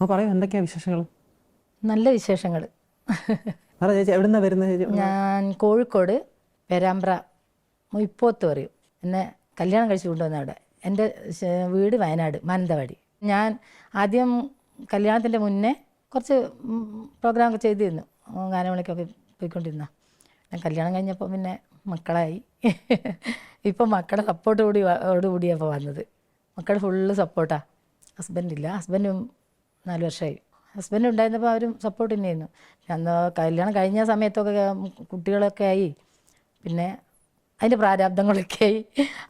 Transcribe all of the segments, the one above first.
അപ്പോൾ പറയൂ എന്തൊക്കെയാ വിശേഷങ്ങൾ നല്ല വിശേഷങ്ങൾ പറ ചേച്ചി എവിടുന്നാ വരുന്നത് ചേച്ചി? ഞാൻ കോഴിക്കോട് പേരാമ്പ്ര മുയിപ്പോത്ത് പറയും. എന്നെ കല്യാണം കഴിച്ച് കൊണ്ടുവന്ന അവിടെ. എന്റെ വീട് വയനാട് മാനന്തവാടി. ഞാൻ ആദ്യം കല്യാണത്തിന്റെ മുന്നേ കുറച്ച് പ്രോഗ്രാമൊക്കെ ചെയ്തിരുന്നു. ഗാനമണിക്കൊക്കെ പോയിക്കൊണ്ടിരുന്ന. ഞാൻ കല്യാണം കഴിഞ്ഞപ്പോൾ പിന്നെ മക്കളായി. ഇപ്പം മക്കളുടെ സപ്പോർട്ട് കൂടി കൂടിയാണ് ഇപ്പോൾ വന്നത്. മക്കൾ ഫുള്ള് സപ്പോർട്ടാണ് ഹസ്ബൻഡില്ല ഹസ്ബൻഡും നാല് വർഷമായി ഹസ്ബൻഡ് ഉണ്ടായിരുന്നപ്പോൾ അവരും സപ്പോർട്ട് തന്നെയായിരുന്നു. അന്ന് കല്യാണം കഴിഞ്ഞ സമയത്തൊക്കെ കുട്ടികളൊക്കെ ആയി. പിന്നെ അതിന്റെ പ്രാരാബ്ദങ്ങളൊക്കെ ആയി.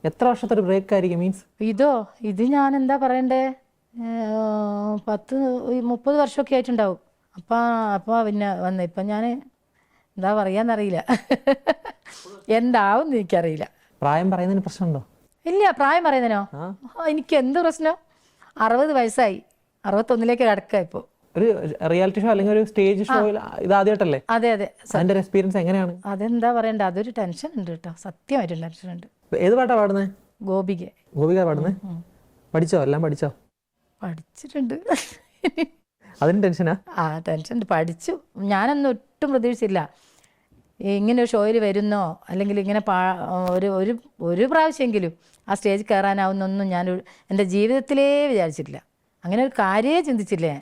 എത്ര വർഷത്തെ ഒരു ബ്രേക്ക് ആയിരിക്കും മീൻസ്? ഇതോ ഇത് ഞാൻ എന്താ പറയണ്ടേ പത്ത് മുപ്പത് വർഷമൊക്കെ ആയിട്ടുണ്ടാവും. അപ്പം അപ്പോൾ പിന്നെ വന്ന്. ഇപ്പം ഞാൻ എന്താ പറയാന്നറിയില്ല. എന്താവും എനിക്കറിയില്ല. പ്രായം പറയുന്നതിന് പ്രശ്നമുണ്ടോ? ഇല്ല പ്രായം പറയുന്നതിനോ? എനിക്ക് എന്ത് പ്രശ്നം? അറുപത് വയസ്സായി. അറുപത്തൊന്നിലേക്ക് കിടക്കുക ഇപ്പോൾ ഒരു റിയാലിറ്റി ഷോ അല്ലെങ്കിൽ ഒരു സ്റ്റേജ് ഷോയിൽ ഇത് ആദ്യമായിട്ടല്ലേ അതെ. അതെ അതിന്റെ എക്സ്പീരിയൻസ് എങ്ങനെയാണ്? അതെന്താ പറയണ്ട? അതൊരു ടെൻഷൻ ഉണ്ട് കേട്ടോ. സത്യമായിട്ടുള്ള ടെൻഷൻ ഉണ്ട്. ഏത് പാട്ടാ പാടുന്നത് ഗോപിക. ഗോപിക പാടുന്നത് പഠിച്ചോ? എല്ലാം പഠിച്ചോ? പഠിച്ചിട്ടുണ്ട്. അതിന് ടെൻഷനാ ആ? ടെൻഷൻ ഉണ്ട്. പഠിച്ചു. ഞാനൊന്നും ഒട്ടും പ്രതീക്ഷിച്ചില്ല. ഇങ്ങനെ ഒരു ഷോയിൽ വരുന്നോ? അല്ലെങ്കിൽ ഇങ്ങനെ പാ ഒരു ഒരു ഒരു പ്രാവശ്യമെങ്കിലും ആ സ്റ്റേജിൽ കയറാനാവുന്നൊന്നും ഞാൻ എന്റെ ജീവിതത്തിലേ വിചാരിച്ചിട്ടില്ല. അങ്ങനെ ഒരു കാര്യേ ചിന്തിച്ചില്ലേ?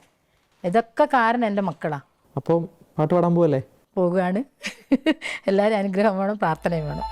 ഇതൊക്കെ കാരണം എന്റെ മക്കളാ. അപ്പം പാട്ട് പാടാൻ പോവല്ലേ? പോകുകയാണ് എല്ലാവരും അനുഗ്രഹം വേണം പ്രാർത്ഥനയും വേണം.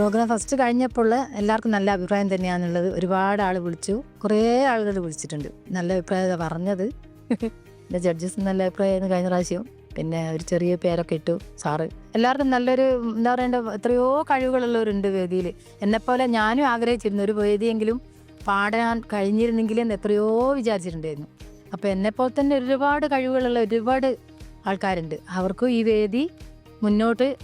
പ്രോഗ്രാം ഫസ്റ്റ് കഴിഞ്ഞപ്പോൾ എല്ലാവർക്കും നല്ല അഭിപ്രായം തന്നെയാണുള്ളത്. ഒരുപാട് ആൾ വിളിച്ചു. കുറേ ആളുകൾ വിളിച്ചിട്ടുണ്ട്. നല്ല അഭിപ്രായം പറഞ്ഞത്. എന്റെ ജഡ്ജസ് നല്ല അഭിപ്രായമായിരുന്നു കഴിഞ്ഞ പ്രാവശ്യം. പിന്നെ ഒരു ചെറിയ പേരൊക്കെ ഇട്ടു. സാറ് എല്ലാവർക്കും നല്ലൊരു എന്താ പറയണ്ട എത്രയോ കഴിവുകളുള്ളവരുണ്ട് വേദിയിൽ എന്നെപ്പോലെ ഞാനും ആഗ്രഹിച്ചിരുന്നു. ഒരു വേദിയെങ്കിലും പാടാൻ കഴിഞ്ഞിരുന്നെങ്കിൽ എന്ന് എത്രയോ വിചാരിച്ചിട്ടുണ്ടായിരുന്നു. അപ്പോൾ എന്നെപ്പോലെ തന്നെ ഒരുപാട് കഴിവുകളുള്ള ഒരുപാട് ആൾക്കാരുണ്ട്. അവർക്കും ഈ വേദി മുന്നോട്ട്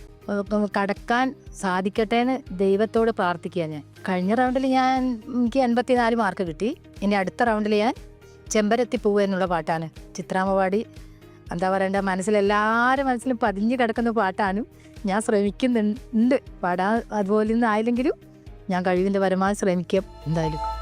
കടക്കാൻ സാധിക്കട്ടെ എന്ന് ദൈവത്തോട് പ്രാർത്ഥിക്കുക ഞാൻ. കഴിഞ്ഞ റൗണ്ടിൽ ഞാൻ എനിക്ക് എൺപത്തിനാല് മാർക്ക് കിട്ടി. ഇനി അടുത്ത റൗണ്ടിൽ ഞാൻ ചെമ്പരത്തി പൂവ് എന്നുള്ള പാട്ടാണ്. ചിത്രാമ്മ എന്താ പറയണ്ട മനസ്സിലെല്ലാവരും മനസ്സിലും പതിഞ്ഞു കിടക്കുന്ന പാട്ടാണ്. ഞാൻ ശ്രമിക്കുന്നുണ്ട്. പാടാൻ അതുപോലെ ഒന്നും ആയില്ലെങ്കിലും ഞാൻ കഴിവിന്റെ പരമാവധി ശ്രമിക്കാം. എന്തായാലും.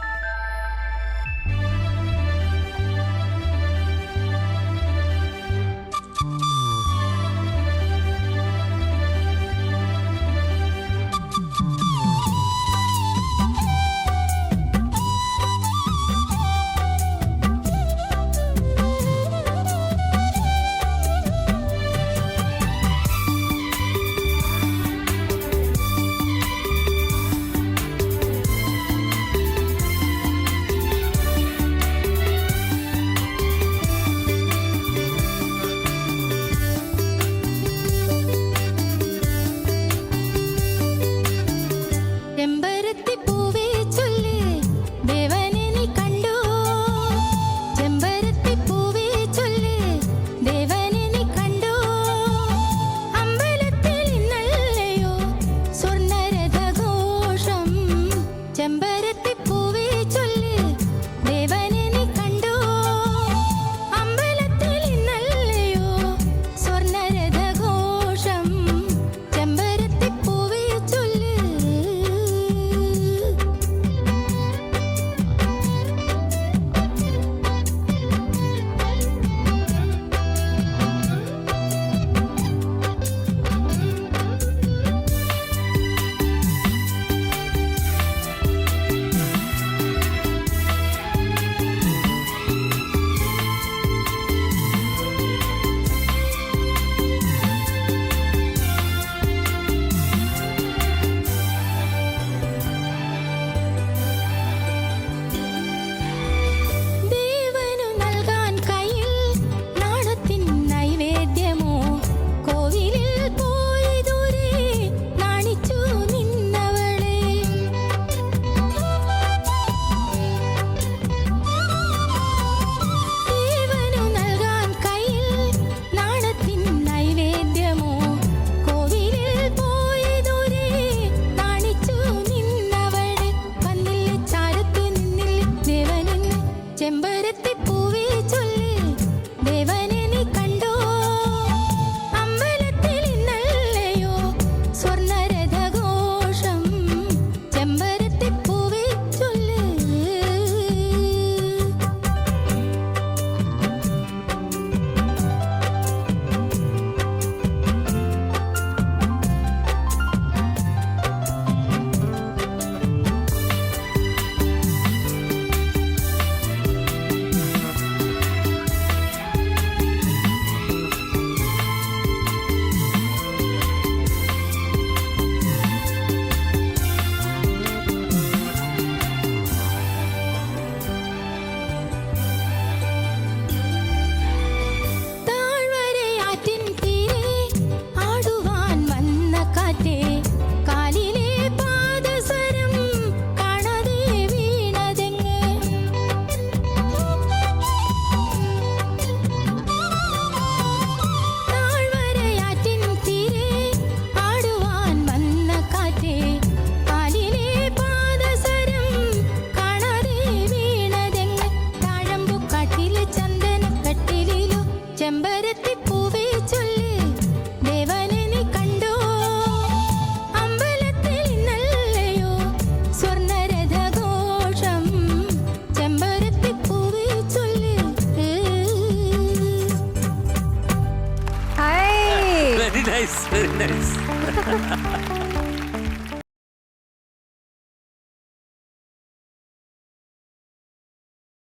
ederiz.